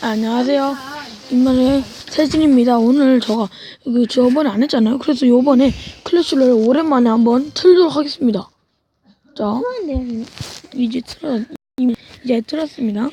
안녕하세요. 인마의 세진입니다. 오늘 제가 그 저번에 안 했잖아요. 그래서 요번에 클래시를 오랜만에 한번 틀도록 하겠습니다. 자, 이제 틀어 이제 틀었습니다.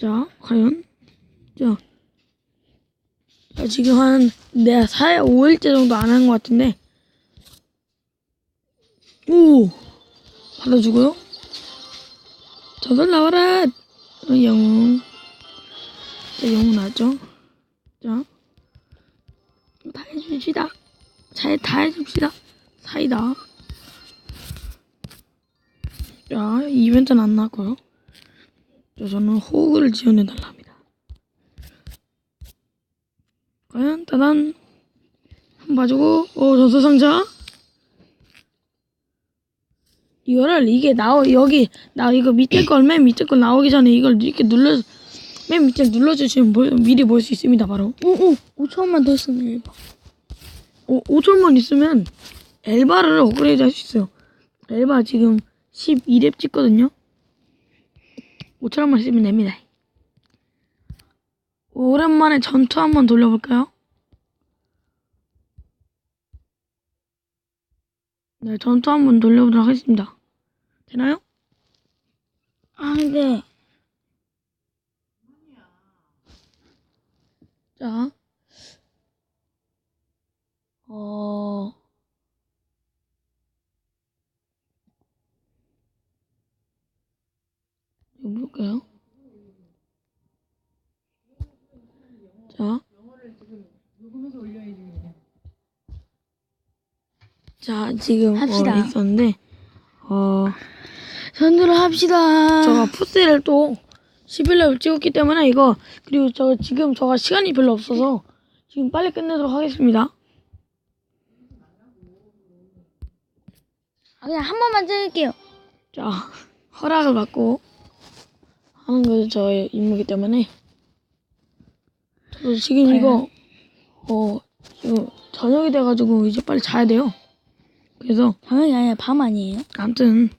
자, 과연 자, 자 지금 한 내가 4일 5일째 정도 안 한 것 같은데 오 받아주고요. 저들 나와라. 어, 영웅. 자, 영웅 나왔죠? 자. 다 해줍시다. 잘, 다 해줍시다. 사이다. 자, 이벤트는 안 나왔고요. 자, 저는 호구를 지원해달라 합니다. 과연, 따단. 한번 봐주고, 어, 전수상자. 이거를 이게 나오 여기 나 이거 밑에 걸 맨 밑에 걸 나오기 전에 이걸 이렇게 눌러 맨 밑에 눌러주시면 보- 미리 볼 수 있습니다 바로. 오오 5천원만 더 쓰면 일봐. 오, 5천만 있으면 엘바를 업그레이드 할 수 있어요. 엘바 지금 12렙 찍거든요? 5천원만 쓰면 됩니다. 오랜만에 전투 한번 돌려볼까요? 네 전투 한번 돌려보도록 하겠습니다 되나요? 아 근데 자, 어, 볼까요? 자, 자 지금 합시다. 어, 있었는데 어 선두를 합시다 저가 푸세를 또 11렙을 찍었기 때문에 이거 그리고 저 지금 저가 시간이 별로 없어서 지금 빨리 끝내도록 하겠습니다. 아, 그냥 한 번만 찍을게요 자, 허락을 받고 하는 것이 저의 임무이기 때문에 저도 지금? 이거 어 지금 저녁이 돼가지고 이제 빨리 자야 돼요. 그래서 당연히 아니라 밤 아니에요? 아무튼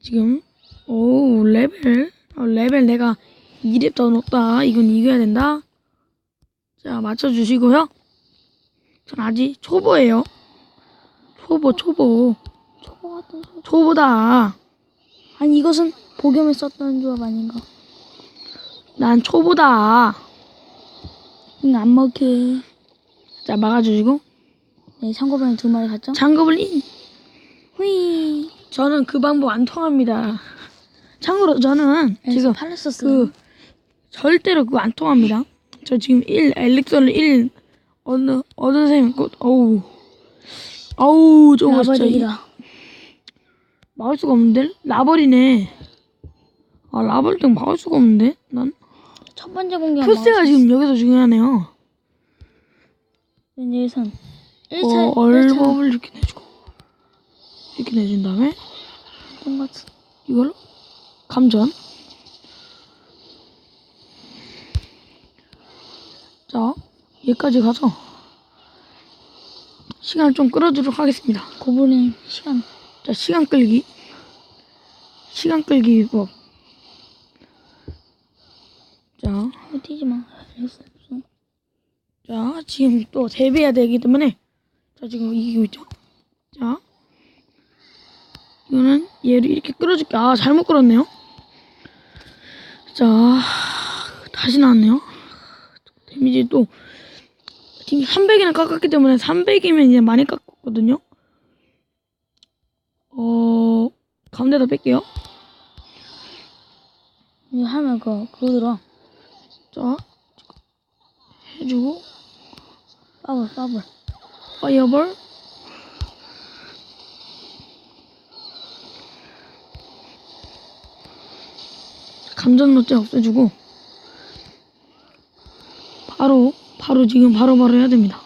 지금 오 레벨 어, 레벨 내가 2렙 더 높다. 이건 이겨야 된다. 자 맞춰주시고요. 전 아직 초보예요. 초보 초보 초보 같은 소리 초보다. 아니 이것은 복염에 썼던 조합 아닌가 난 초보다. 응 안 먹혀 자 막아주시고 네 참고번에 두 마리 갔죠? 장거블린. 후이 저는 그 방법 안 통합니다. 참고로 저는 지금 팔레서스 그 절대로 그거 안 통합니다. 저 지금 1 엘릭서를 1 얻는 얻은 셈곧 어우 어우 저거 진짜 이- 막을 수가 없는데 라벌이네. 아 라벌 등 막을 수가 없는데 난 첫 번째 공격 푸세가 지금 여기서 중요하네요. 예선 1차 어 얼법을 이렇게 내주고. 이렇게 내준 다음에? 똑같은 이걸로? 감전. 자, 여기까지 가서 시간을 좀 끌어주도록 하겠습니다. 고블린 시간. 자, 시간 끌기. 시간 끌기 법. 자, 어, 뛰지 마. 자, 지금 또 대비해야 되기 때문에 자, 지금 이기고 있죠. 자, 이거는 얘를 이렇게 끌어줄게. 아, 잘못 끌었네요. 자, 다시 나왔네요. 데미지 또 지금 300이나 깎았기 때문에 300이면 이제 많이 깎았거든요. 어, 가운데다 뺄게요. 이거 하면 그거 그거 들어 자, 해주고 빠블 빠블 파이어볼 감전 노제 없애주고 바로 바로 지금 바로 바로 해야 됩니다.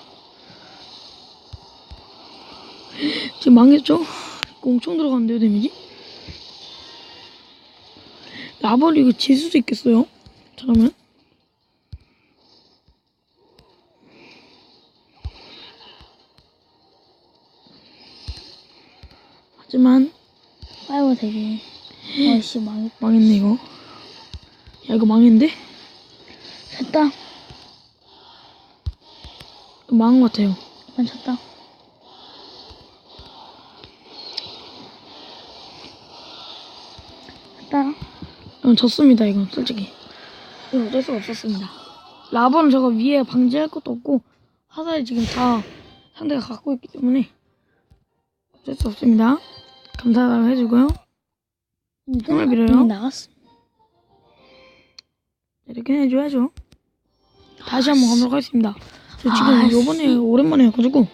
지금 망했죠? 엄청 들어갔는데요 데미지? 이거 질 수도 있겠어요? 저러면 하지만 파이버 되게 아씨 망했. 망했네 이거. 야 이거 망했는데? 됐다. 망한 것 같아요. 괜찮다. 됐다. 이건 졌습니다 이건 솔직히. 이거 어쩔 수가 없었습니다. 라버는 저거 위에 방지할 것도 없고 화살이 지금 다 상대가 갖고 있기 때문에 어쩔 수 없습니다. 감사하다고 해주고요. 밀어요? 이미 나갔어. 이렇게 해줘야죠. 다시 한번 가보도록 하겠습니다. 저 지금 아이씨. 요번에 오랜만에 해가지고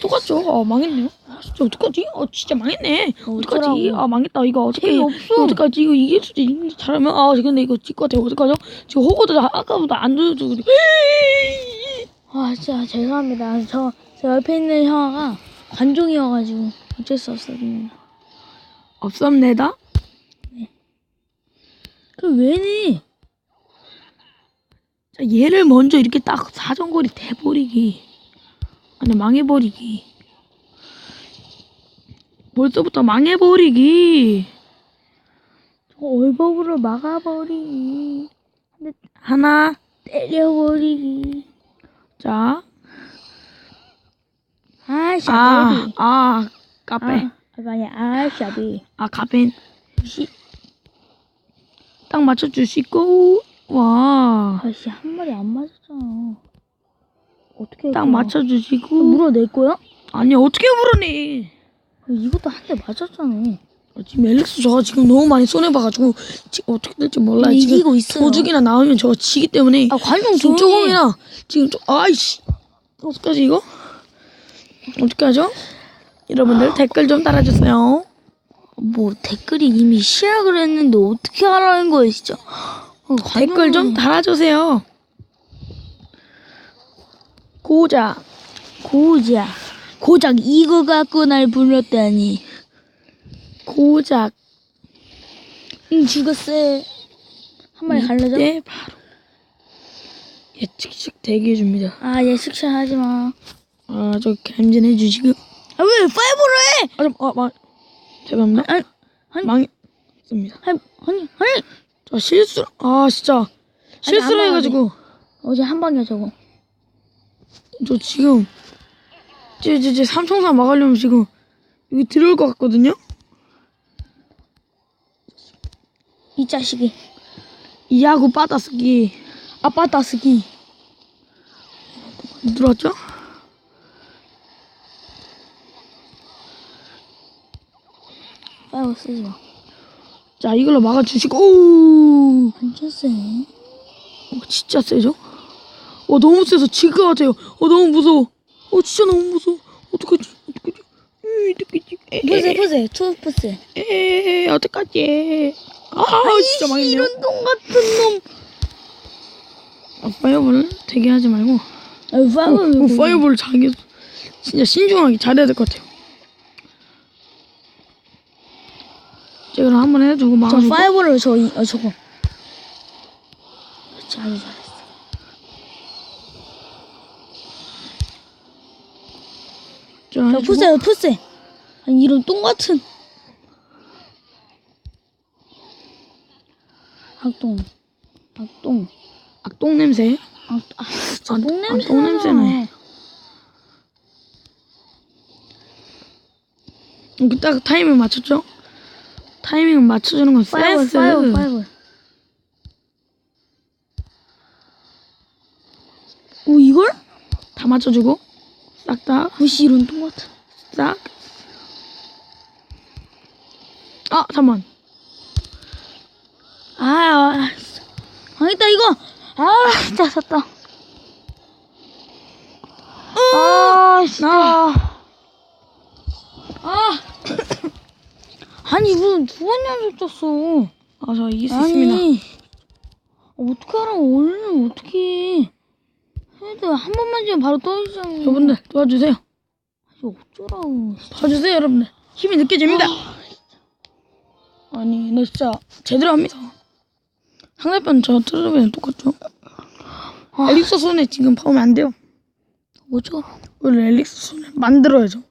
똑같죠? 아 망했네요. 아, 진짜 어떡하지? 아 진짜 망했네. 어떡하지? 아 망했다. 이거 어떻게? 이거 어떡하지? 이거 이길 수도 있는데 잘하면 아 근데 이거 질 것 같아요. 어떡하죠? 지금 호구도 아까보다 안. 그래. 아 진짜 죄송합니다. 저, 저 옆에 있는 형아가 관종이어가지고 어쩔 수 없었습니다. 없습니다. 그 왜니? 자, 얘를 먼저 이렇게 딱 사정거리 대버리기. 아니 망해버리기. 벌써부터 망해버리기. 저 얼버무를 막아버리기. 하나. 때려버리기. 자. 아 아. 아, 카페. 아, 아니 아 샤베리. 아, 카페인. 시. 딱 맞춰주시고, 와. 아씨 한 마리 안 맞았잖아. 어떻게 딱 맞춰주시고. 물어낼 거야? 아니, 어떻게 물어내? 이것도 한 대 맞았잖아. 지금 앨리스 저가 지금 너무 많이 손해봐가지고, 지금 어떻게 될지 몰라요. 지금 이기고 있어요. 도둑이나 나오면 저거 지기 때문에. 아 관종 지금. 조금이나, 지금 좀, 아이씨. 어떡하지, 이거? 어떻게 하죠? 여러분들 댓글 좀 달아주세요. 뭐 댓글이 이미 시작을 했는데 어떻게 하라는 거야 진짜. 어, 댓글 좀 달아주세요. 고작. 고작 고작 이거 갖고 날 불렀다니. 고작. 응 죽었어. 한 마리 갈라져? 네, 바로. 예측식 대기해줍니다. 아얘 식사하지 마. 아, 저 감진 해주시고. 아 왜 파이브를 해? 아, 좀, 아, 마, 죄송합니다. 아니 아니 망했습니다. 아니 아니 아니. 저 실수, 아, 진짜. 실수를 안 해가지고. 어제 한 방이야 저거. 저 지금. 제, 제, 제 삼총사 막으려면 지금. 여기 들어올 것 같거든요? 이 자식이. 이 야구 빠따쓰기. 아 빠 따스기. 들어왔죠? 파이브 쓰지 마. 자, 이걸로 막아주시고. 오! 완전 쎄. 어, 진짜 세죠? 어, 너무 세서 질 것 같아요. 어, 너무 무서워. 어, 진짜 너무 무서워. 어떡하지? 어떡하지? 으, 어떡하지? 에, 보세 보세 투 보세. 에, 에, 어떡하지? 아, 진짜 망했네요. 이런 똥 같은 놈. 아, 파이어볼 되게 하지 말고. 아 파이브. 어, 파이어볼 자기 진짜 신중하게 잘해야 될 것 같아요. 제가 한번 해주고 저 막아주고. 파이브를 저 이, 어, 저거. 그렇지 아주 잘했어. 자, 저 해주고. 푸세 푸세. 아니 이런 똥 같은. 악동. 악동. 악동 냄새. 악, 아, 진짜 아, 똥 아, 냄새. 똥 냄새네. 이렇게 딱 타이밍 맞췄죠? 타이밍 맞춰주는 건 파이브. 파이브 파이브. 오 이걸? 다 맞춰주고 싹 다, 무시 이런 똥 같은. 싹. 아, 잠만. 아, 아, 진짜. 망했다 이거. 아, 진짜 샀다. 아, 진짜. 아. 아니 무슨 두번 연속 졌어. 아, 저 이길 수 있습니다. 아니. 어떻게 하라고 원래는 어떻게 해도 한 번만 지면 바로 떨어지잖아. 여러분들 도와주세요. 이거 어쩌라고. 도와주세요, 여러분들. 힘이 느껴집니다. 아니, 나 진짜 제대로 합니다. 상대편 저 트루비랑 똑같죠? 엘릭스 손에 지금 파오면 안 돼요. 어쩌? 원래 엘릭스 손에 만들어야죠.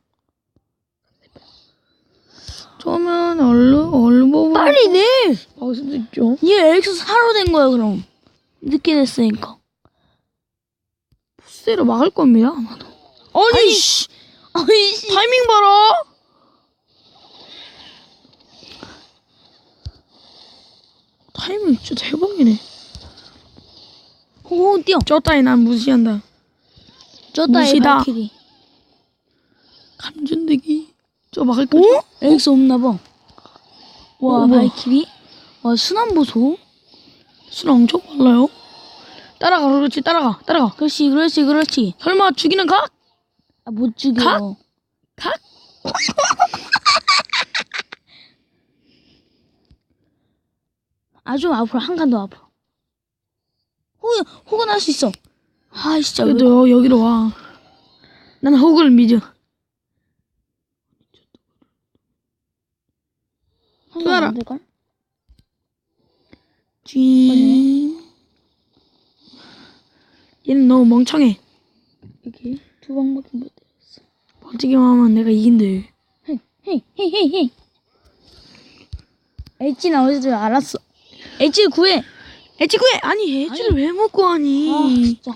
저면 얼른 얼른 보고 빨리 내! 먹을 수도 있죠. 얘 엑스 4로 된 거야, 그럼. 늦게 됐으니까. 부스로 막을 겁니다. 아마도. 아니, 씨! 아니, 씨! 타이밍 봐라. 타이밍 진짜 대박이네. 오, 뛰어! 저 따위 난 무시한다. 저 따위 무시다. 발키리. 감전대기. 저 막을 거. 오? 엑스 없나 봐. 와, 어, 뭐야. 발키리? 와, 순환 보소? 술 엄청 빨라요. 따라가 그렇지 따라가 따라가. 그렇지, 그렇지, 그렇지. 설마 죽이는 각? 아, 못 죽여. 각? 각? 아, 좀 앞으로, 한 칸 더 앞으로. 호구, 호구 날수 있어. 아, 진짜. 왜- 그래도 여기로 와. 난 호구를 믿어. 쏘아라. 될걸? 쥐. 얘는 너무 멍청해. 여기 두 방밖에 못 때렸어. 버티기만 하면 내가 이긴대. 헤이, 헤이, 헤이, 헤이. 엣지 나올 줄 알았어. 엣지 구해. 애치구해! 아니 애치를 왜 먹고 아, 하니? 진짜.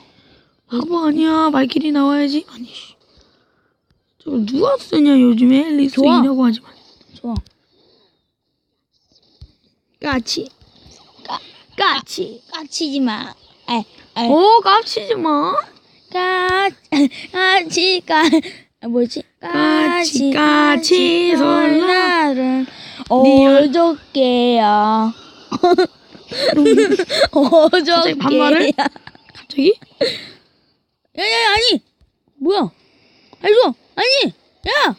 바보 아니야. 말길이 나와야지. 아니 씨. 저걸 누가 쓰냐 요즘에 리스 좋아. 이라고 하지만. 좋아. 까치. 까, 까치. 까치지 마. 에, 에. 오 까치지 마. 까, 까치, 까, 아, 뭐지? 까치, 까치, 설날은 네 열- 어저께야. 갑자기 반말을? 어저께야. 갑자기? 야 야 야 아니 뭐야? 아니 저 아니 야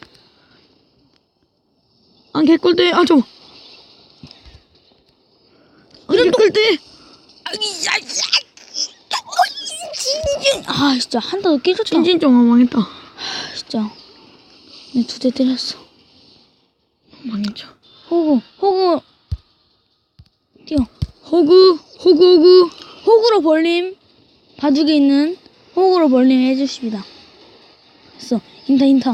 안 개꿀대. 아 좀. 안 개꿀대. 아 진짜 한 대 더 깨졌다. 진진정아 망했다. 아, 진짜 내 두 대 때렸어. 망했죠. 호구 호구 뛰어 호구 호구 호구. 호구로 벌림 바둑에 있는 호구로 벌림 해주십니다. 됐어 인타 인타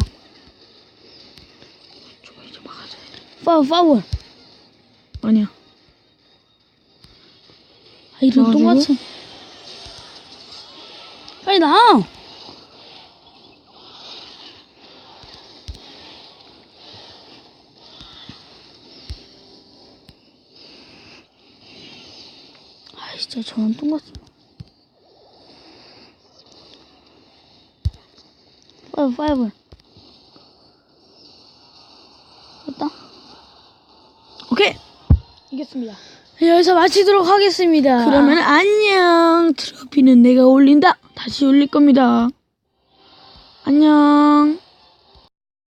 저거 이제 막아줘. 파울 파울 아니야. 아 이런? 똥같은 빨리 나와 아 진짜 저런 똥같은 파이브 파이브 됐다 오케이. 이겼습니다. 여기서 마치도록 하겠습니다 그러면 안녕. 트로피는 내가 올린다. 다시 올릴 겁니다. 안녕.